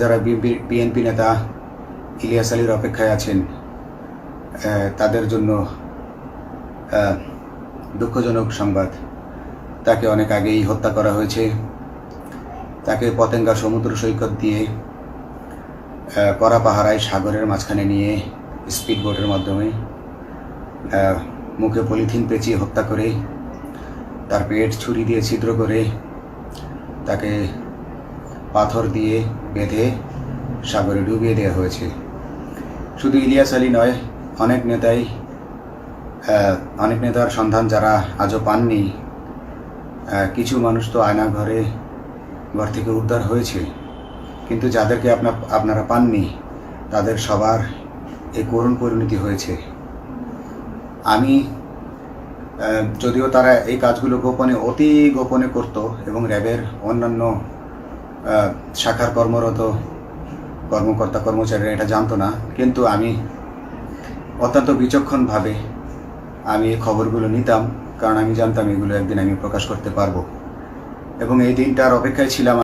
যারা বিএনপি নেতা, ইলিয়াস আলীর অপেক্ষায় আছেন তাদের জন্য দুঃখজনক সংবাদ। তাকে অনেক আগেই হত্যা করা হয়েছে। তাকে পতেঙ্গা সমুদ্র সৈকত দিয়ে কড়া পাহারায় সাগরের মাঝখানে নিয়ে স্পিড বোটের মাধ্যমে মুখে পলিথিন পেঁচিয়ে হত্যা করে, তার পেট ছুরি দিয়ে ছিদ্র করে, তাকে পাথর দিয়ে বেঁধে সাগরে ডুবিয়ে দেওয়া হয়েছে। শুধু ইলিয়াস আলী নয়, অনেক নেতাই অনেক নেতার সন্ধান যারা আজও পাননি কিছু মানুষ তো আয়না ঘরে ঘর থেকে উদ্ধার হয়েছে। কিন্তু যাদেরকে আপনা, আপনারা পাননি, তাদের সবার এই করুণ পরিণতি হয়েছে। আমি যদিও তারা এই কাজগুলো গোপনে, অতি গোপনে করত এবং র্যাবের অন্যান্য শাখার কর্মরত কর্মকর্তা কর্মচারীরা এটা জানতো না, কিন্তু আমি অত্যন্ত বিচক্ষণভাবে আমি এই খবরগুলো নিতাম, কারণ আমি জানতাম এগুলো একদিন আমি প্রকাশ করতে পারব। এবং এই দিনটার অপেক্ষায় ছিলাম